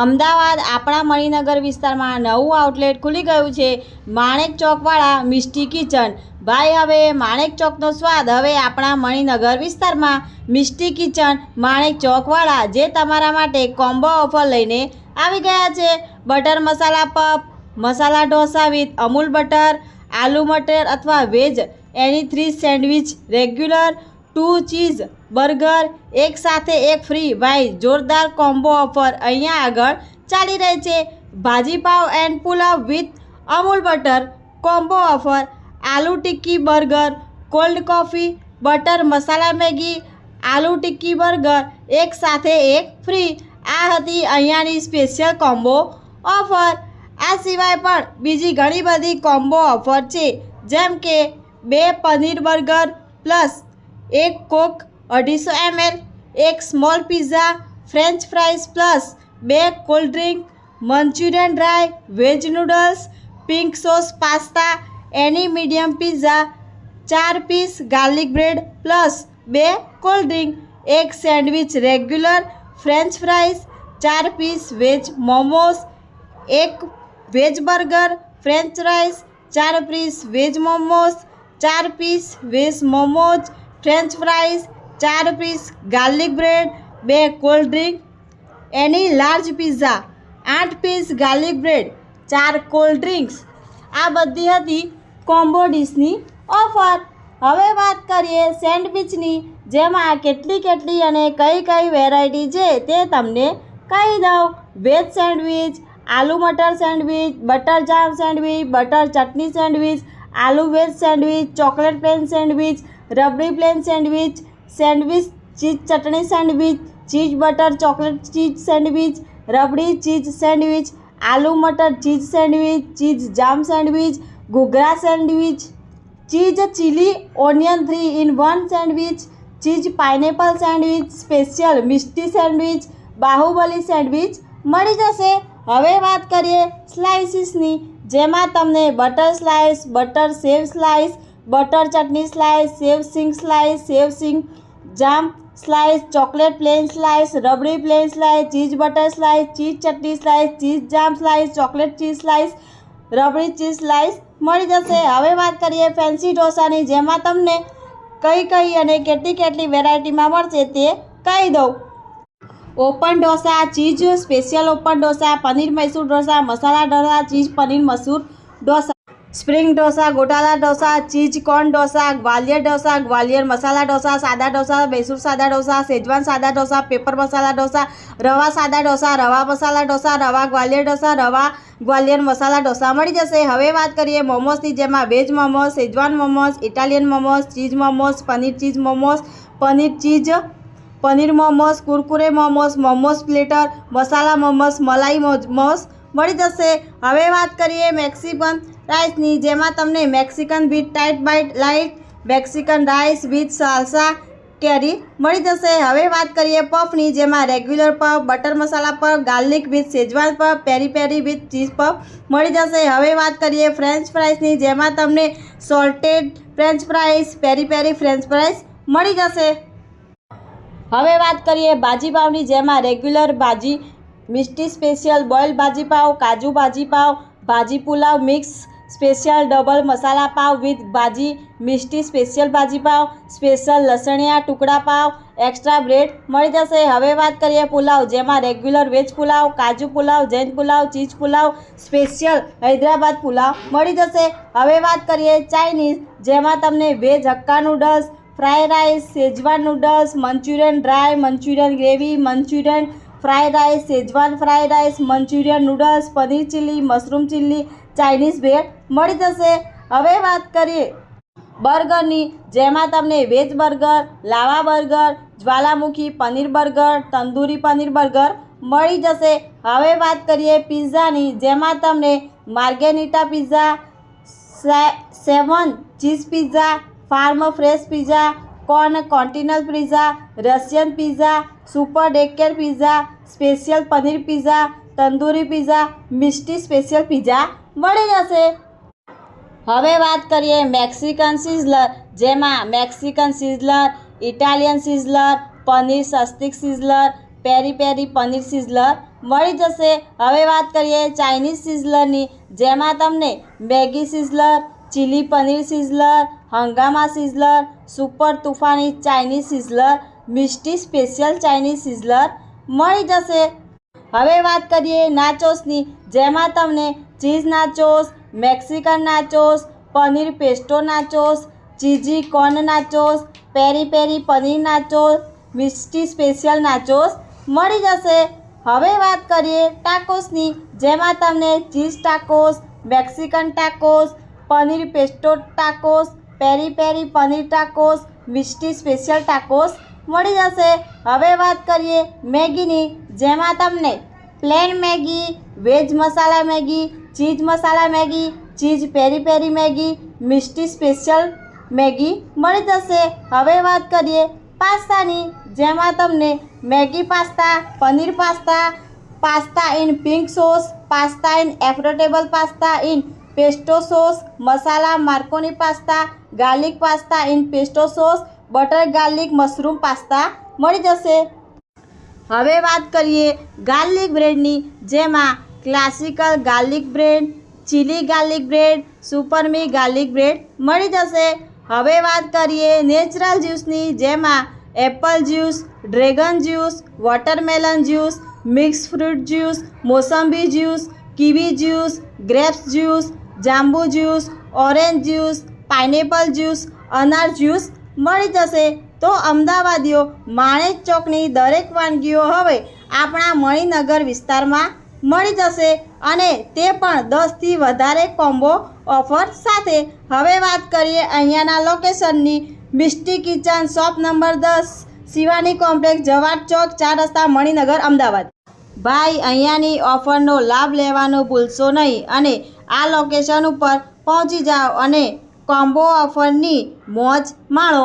અમદાવાદ આપણા મણિનગર વિસ્તારમાં નવું આઉટલેટ ખુલી ગયું છે માણેક ચોકવાળા મિસ્ટી કિચન ભાઈ હવે માણેક ચોકનો સ્વાદ હવે આપણા મણિનગર વિસ્તારમાં મિસ્ટી કિચન માણેક ચોકવાળા જે તમારા માટે કોમ્બો ઓફર લઈને આવી ગયા છે butter masala puff masala dosa with Amul butter aloo matar અથવા veg any three sandwich regular two cheese burger એક સાથે એક ફ્રી ભાઈ જોરદાર કોમ્બો ઓફર અહીંયા આગળ ચાલી રહી છે bhaji pav and pulao with Amul butter combo offer aloo tikki burger cold coffee butter masala Maggi aloo tikki burger એક સાથે એક ફ્રી આ હતી અહીંયાની સ્પેશિયલ કોમ્બો ઓફર આ સિવાય પણ બીજી ઘણી બધી કોમ્બો ઓફર છે જેમ કે બે પનીર બર્ગર પ્લસ એક કોક અઢીસો એમએલ એક small pizza French fries plus બે cold drink Manchurian dry veg noodles pink sauce pasta any medium pizza ચાર પીસ ગાર્લિક બ્રેડ પ્લસ બે કોલ્ડ ડ્રિંક એક સેન્ડવિચ રેગ્યુલર ફ્રેન્ચ ફ્રાઈઝ ચાર પીસ વેજ મોમોસ એક veg burger French fries ચાર piece veg momos ચાર piece veg momos French fries ચાર piece garlic bread બે cold drink any large pizza આઠ પીસ ગાર્લિક બ્રેડ ચાર કોલ્ડ ડ્રિંક્સ આ બધી હતી કોમ્બો ડીશની ઓફર હવે વાત કરીએ સેન્ડવિચની જેમાં કેટલી કેટલી અને કઈ કઈ વેરાયટી છે તે તમને કહી દઉં veg sandwich aloo matar sandwich butter jam sandwich butter chutney sandwich aloo veg sandwich chocolate pen sandwich rabri plain sandwich sandwich cheese chutney sandwich cheese butter chocolate cheese sandwich rabri cheese sandwich aloo matar cheese sandwich cheese jam sandwich ghughra sandwich cheese chilli onion three in one sandwich cheese pineapple sandwich special Misty sandwich Baahubali sandwich મળી જશે હવે વાત કરીએ સ્લાઇસીસની જેમાં તમને butter slice butter sev slice butter chutney slice sev સિંગ slice sev સિંગ jam slice chocolate plain slice rabri plain slice cheese butter slice cheese chutney slice cheese jam slice chocolate cheese slice rabri cheese slice મળી જશે હવે વાત કરીએ ફેન્સી ઢોસાની જેમાં તમને કઈ કઈ અને કેટલી કેટલી વેરાયટીમાં મળશે તે કહી દઉં open dosa cheese special open dosa paneer Mysore dosa masala dosa cheese paneer Mysore dosa spring dosa gotala dosa cheese corn dosa Gwalior dosa Gwalior masala dosa સાદા ઢોસા મૈસૂર સાદા ઢોસા સેજવાન સાદા ઢોસા પેપર મસાલા ઢોસા રવા સાદા ઢોસા રવા મસાલા ઢોસા રવા ગ્વાલિયર ઢોસા રવા ગ્વાલિયર મસાલા ઢોસા મળી જશે હવે વાત કરીએ મોમોસની જેમાં veg momos Schezwan momos Italian momos cheese momos paneer cheese momos paneer cheese paneer momos Kurkure momos momos platter masala momos malai momos મળી જશે હવે વાત કરીએ મેક્સિકન રાઈસની જેમાં તમને Mexican with tight bite light Mexican rice with salsa કેરી મળી જશે હવે વાત કરીએ પફની જેમાં regular puff butter masala puff garlic with Schezwan puff peri peri with cheese puff મળી જશે હવે વાત કરીએ ફ્રેન્ચ ફ્રાઈસની જેમાં તમને સોલ્ટેડ ફ્રેન્ચ ફ્રાઈસ પેરી પેરી ફ્રેન્ચ ફ્રાઈસ મળી જશે હવે વાત કરીએ ભાજી જેમાં રેગ્યુલર ભાજી મિષ્ટી સ્પેશિયલ બોઇલ ભાજી પાવ કાજુ bhaji pav bhaji pulao mix special double masala pav with bhaji Misty special ભાજી પાવ સ્પેશિયલ લસણિયા ટુકડા પાવ એક્સ્ટ્રા બ્રેડ મળી જશે હવે વાત કરીએ પુલાવ જેમાં રેગ્યુલર વેજ પુલાવ કાજુ પુલાવ જૈન પુલાવ ચીઝ પુલાવ સ્પેશિયલ હૈદરાબાદ પુલાવ મળી જશે હવે વાત કરીએ ચાઇનીઝ જેમાં તમને veg hakka noodles fry rice Schezwan noodles Manchurian dry Manchurian gravy Manchurian fried rice Schezwan fried rice Manchurian noodles paneer chilli mushroom chilli Chinese bhel મળી જશે હવે વાત કરીએ બર્ગરની જેમાં તમને veg burger lava burger જ્વાલામુખી paneer burger tandoori paneer burger મળી જશે હવે વાત કરીએ પિઝાની જેમાં તમને margherita pizza seven cheese pizza farm fresh pizza corn continental pizza Russian pizza super decker pizza special paneer pizza tandoori pizza Misty special pizza મળી જશે હવે વાત કરીએ મેક્સિકન સિઝલર જેમાં Mexican sizzler Italian sizzler paneer shashlik sizzler peri peri paneer sizzler મળી જશે હવે વાત કરીએ ચાઇનીઝ સિઝલરની જેમાં તમને Maggi sizzler chilli paneer sizzler હંગામા sizzler super તુફાની Chinese sizzler Misty special Chinese sizzler મળી જશે હવે વાત કરીએ નાચોસની જેમાં તમને cheese nachos Mexican nachos paneer pesto nachos cheesy corn nachos peri peri paneer nachos Misty special nachos મળી જશે હવે વાત કરીએ ટાકોસની જેમાં તમને cheese tacos Mexican tacos paneer pesto tacos peri peri paneer tacos Misty special tacos મળી જશે હવે વાત કરીએ મેગીની જેમાં તમને plain Maggi veg masala Maggi cheese masala Maggi cheese peri peri Maggi misty special Maggi મળી જશે હવે વાત કરીએ પાસ્તાની જેમાં તમને Maggi pasta paneer pasta pasta in pink sauce pasta in Alfredo pasta in pesto sauce masala macaroni pasta garlic pasta in pesto sauce butter garlic mushroom pasta મળી જશે હવે વાત કરીએ ગાર્લિક બ્રેડની જેમાં classical garlic bread chilli garlic bread supreme garlic bread મળી જશે હવે વાત કરીએ નેચરલ જ્યુસની જેમાં apple juice dragon juice watermelon juice mix fruit juice mosambi juice kiwi juice grapes juice જાંબુ juice orange juice pineapple juice અનાર જ્યુસ મળી જશે તો અમદાવાદીઓ માણેક ચોકની દરેક વાનગીઓ હવે આપણા મણિનગર વિસ્તારમાં મળી જશે અને તે પણ દસથી વધારે કોમ્બો ઓફર સાથે હવે વાત કરીએ અહીંયાના લોકેશનની મિસ્ટી કિચન શોપ નંબર દસ શિવાની કોમ્પ્લેક્સ જવાહર ચોક ચાર રસ્તા મણિનગર અમદાવાદ ભાઈ અહીંયાની ઓફરનો લાભ લેવાનો ભૂલશો નહીં અને આ લોકેશન ઉપર પહોંચી જાઓ અને કોમ્બો ઓફરની મોજ માણો